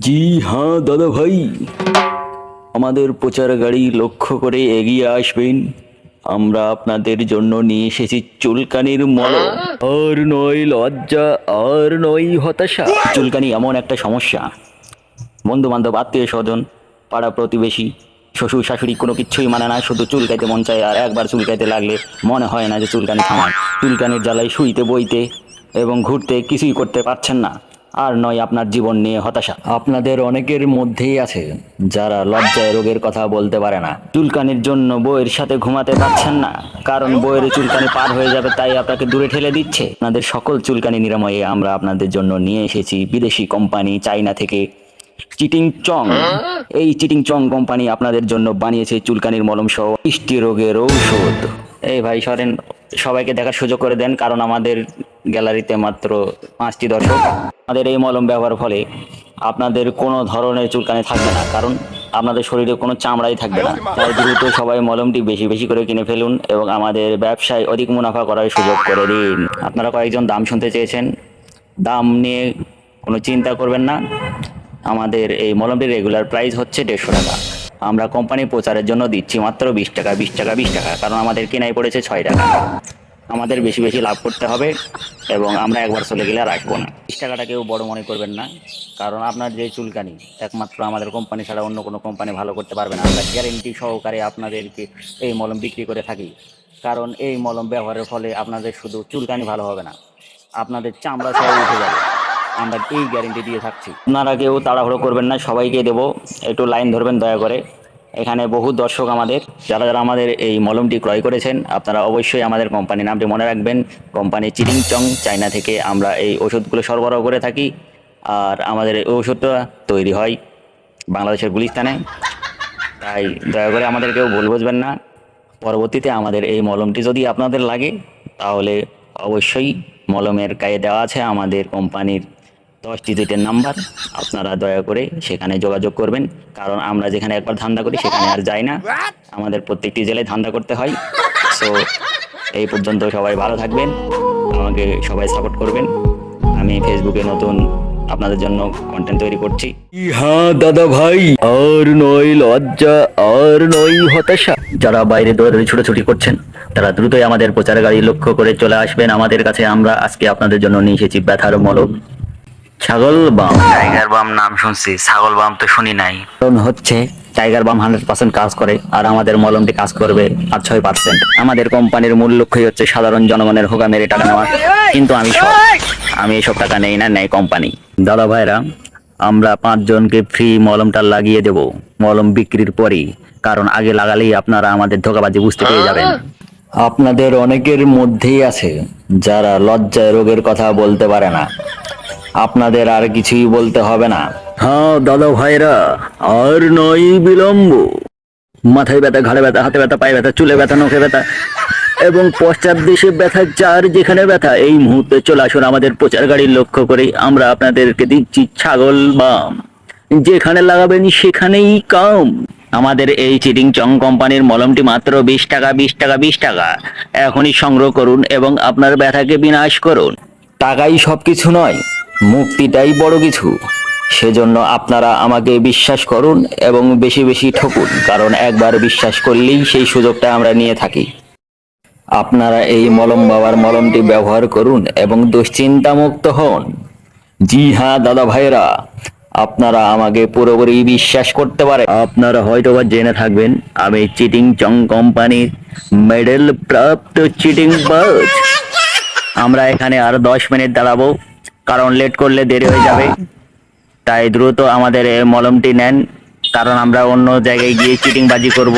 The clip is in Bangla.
জি হ্যাঁ দাদা ভাই। আমাদের প্রচার গাড়ি লক্ষ্য করে এগিয়ে আসবেন। আমরা আপনাদের জন্য নিয়ে এসেছি চুলকানির মল। আর নয় লজ্জা, আর নয় হতাশা। চুলকানি এমন একটা সমস্যা। বন্ধু বান্ধব আত্মীয় স্বজন, পাড়া প্রতিবেশী, শ্বশুর, শাশুড়ি, কোনো কিছুই মানে না, শুধু চুলকাইতে মন চায়। আর একবার চুলকাইতে লাগলে মনে হয় না যে চুলকানি থামায়। চুলকানির জ্বালায় শুইতে বইতে এবং ঘুরতে কিছুই করতে পারছেন না। আর নয় আপনার জীবন নিয়ে হতাশা। আপনাদের অনেকের মধ্যেই আছে যারা লজ্জায় রোগের কথা বলতে পারে না। চুলকানির জন্য বইয়ের সাথে ঘুমাতে পারছেন না। কারণ বইয়ের চুলকানি পার হয়ে যাবে তাই আপনাকে দূরে ঠেলে দিচ্ছে। আপনাদের সকল চুলকানি নিরাময়ে আমরা আপনাদের জন্য নিয়ে এসেছি বিদেশি কোম্পানি চাইনা থেকে চিটিং চং এই চিটিং চং কোম্পানি আপনাদের জন্য বানিয়েছে চুলকানির মলম সহ ইষ্টি রোগের ঔষধ। এই ভাই সরেন সবাইকে দেখার সুযোগ করে দেন, কারণ আমাদের গ্যালারিতে মাত্র পাঁচটি দর্শক। আমাদের এই মলম ব্যবহার ফলে আপনাদের কোনো ধরনের চুলকানি থাকবে না, কারণ আপনাদের শরীরে কোনো চামড়াই থাকবে না। তাই দ্রুত সবাই মলমটি বেশি বেশি করে কিনে ফেলুন এবং আমাদের ব্যবসায় অধিক মুনাফা করার সুযোগ করে দিন। আপনারা কয়েকজন দাম শুনতে চেয়েছেন। দাম নিয়ে কোনো চিন্তা করবেন না। আমাদের এই মলমটির রেগুলার প্রাইস হচ্ছে দেড়শো টাকা। আমরা কোম্পানি প্রচারের জন্য দিচ্ছি মাত্র বিশ টাকা বিশ টাকা বিশ টাকা। কারণ আমাদের কেনাই পড়েছে ছয় টাকা। আমাদের বেশি বেশি লাভ করতে হবে এবং আমরা একবার চলে গেলে আর না। বিশ টাকাটা কেউ বড় মনে করবেন না। কারণ আপনার যে চুলকানি, একমাত্র আমাদের কোম্পানি ছাড়া অন্য কোনো কোম্পানি ভালো করতে পারবে না। আমরা গ্যারেন্টি সহকারে আপনাদেরকে এই মলম বিক্রি করে থাকি। কারণ এই মলম ব্যবহারের ফলে আপনাদের শুধু চুলকানি ভালো হবে না, আপনাদের চামড়া সহ উঠে যাবে। আমরা এই গ্যারেন্টি দিয়ে থাকছি। আপনারা কেউ তাড়াহুড়ো করবেন না, সবাইকে দেবো। একটু লাইন ধরবেন দয়া করে। এখানে বহু দর্শক আমাদের, যারা যারা আমাদের এই মলমটি ক্রয় করেছেন, আপনারা অবশ্যই আমাদের কোম্পানির নামটি মনে রাখবেন। কোম্পানি চিটিং চং চায়না থেকে আমরা এই ওষুধগুলো সরবরাহ করে থাকি। আর আমাদের এই ওষুধটা তৈরি হয় বাংলাদেশের গুলিস্তানে। তাই দয়া করে আমাদের কেউ ভুল বুঝবেন না। পরবর্তীতে আমাদের এই মলমটি যদি আপনাদের লাগে, তাহলে অবশ্যই মলমের গায়ে দেওয়া আছে আমাদের কোম্পানির দশ ডিজিটের নাম্বার আপনারা দয়া করে সেখানে যোগাযোগ করবেন। কারণ আমরা যেখানে একবার ধান্দা করি সেখানে আর যাই না। আমাদের প্রত্যেকটি জেলায় ধান্দা করতে হয়। সো এই পর্যন্ত সবাই ভালো থাকবেন আমাকে সবাই সাপোর্ট করবেন। আমি ফেসবুকে নতুন আপনাদের জন্য কন্টেন্ট তৈরি করছি। হ্যাঁ দাদা ভাই আর নয় লজ্জা আর নয় হতাশা। যারা বাইরে দৌড়াদৌড়ি ছুটোছুটি করছেন তারা দ্রুতই আমাদের প্রচার গাড়ি লক্ষ্য করে চলে আসবেন। আমাদের কাছে আমরা আজকে আপনাদের জন্য নিয়ে এসেছি ব্যথার মলম। ছাগল বাম। টাইগার বাম নাম শুনছি ছাগল বাম তো শুনি নাই। কারণ হচ্ছে টাইগার বাম হান্ড্রেড পার্সেন্ট কাজ করে আর আমাদের মলমটি কাজ করবে আর ছয় পার্সেন্ট আমাদের কোম্পানির মূল লক্ষ্যই হচ্ছে সাধারণ জনগণের হোগা মেরে টাকা নেওয়া। কিন্তু আমি সব আমি এসব টাকা নেই না নেই কোম্পানি। দাদা ভাইরা আমরা পাঁচজনকে ফ্রি মলমটা লাগিয়ে দেব। মলম বিক্রির পরেই। কারণ আগে লাগালেই আপনারা আমাদের ধোকাবাজি বুঝতে পেরে যাবেন। আপনাদের অনেকের মধ্যেই আছে যারা লজ্জায় রোগের কথা বলতে পারে না। আপনাদের আর কিছুই বলতে হবে না। হ্যাঁ দাদা ভাইরা আর নয় বিলম্ব। মাথায় ব্যথা ঘাড়ে ব্যথা হাতে ব্যথা পায়ে ব্যথা চুলে ব্যথা নখে ব্যথা এবং পশ্চাৎ দেশে ব্যথা যার যেখানে ব্যথা এই মুহূর্তে চলে আসুন আমাদের প্রচার গাড়ি লক্ষ্য করে আমরা আপনাদেরকে দিচ্ছি ছাগল বাম। যেখানে লাগাবেন সেখানেই কাম। আমাদের এই চিটিং চং কোম্পানির মলমটি মাত্র বিশ টাকা বিশ টাকা বিশ টাকা। এখনই সংগ্রহ করুন এবং আপনার ব্যথাকে বিনাশ করুন। টাকাই সবকিছু নয় মুক্তিটাই বড় কিছু। সেজন্য আপনারা আমাকে বিশ্বাস করুন এবং বেশি বেশি ঠকুন, কারণ একবার বিশ্বাস করলেই সেই সুযোগটা আমরা নিয়ে থাকি। আপনারা এই মলম বাবার মলমটি ব্যবহার করুন এবং দুশ্চিন্তা মুক্ত হন। জি হ্যাঁ দাদা ভাইরা আপনারা আমাকে পুরোপুরি বিশ্বাস করতে পারে আপনারা হয়তো বা জেনে থাকবেন, আমি চিটিং চং কোম্পানির মেডেল প্রাপ্ত চিটিং বাজ আমরা এখানে আর দশ মিনিট দাঁড়াবো। কারণ লেট করলে দেরি হয়ে যাবে। তাই দ্রুত আমাদের মলমটি নেন, কারণ আমরা অন্য জায়গায় গিয়ে চিটিংবাজি করব।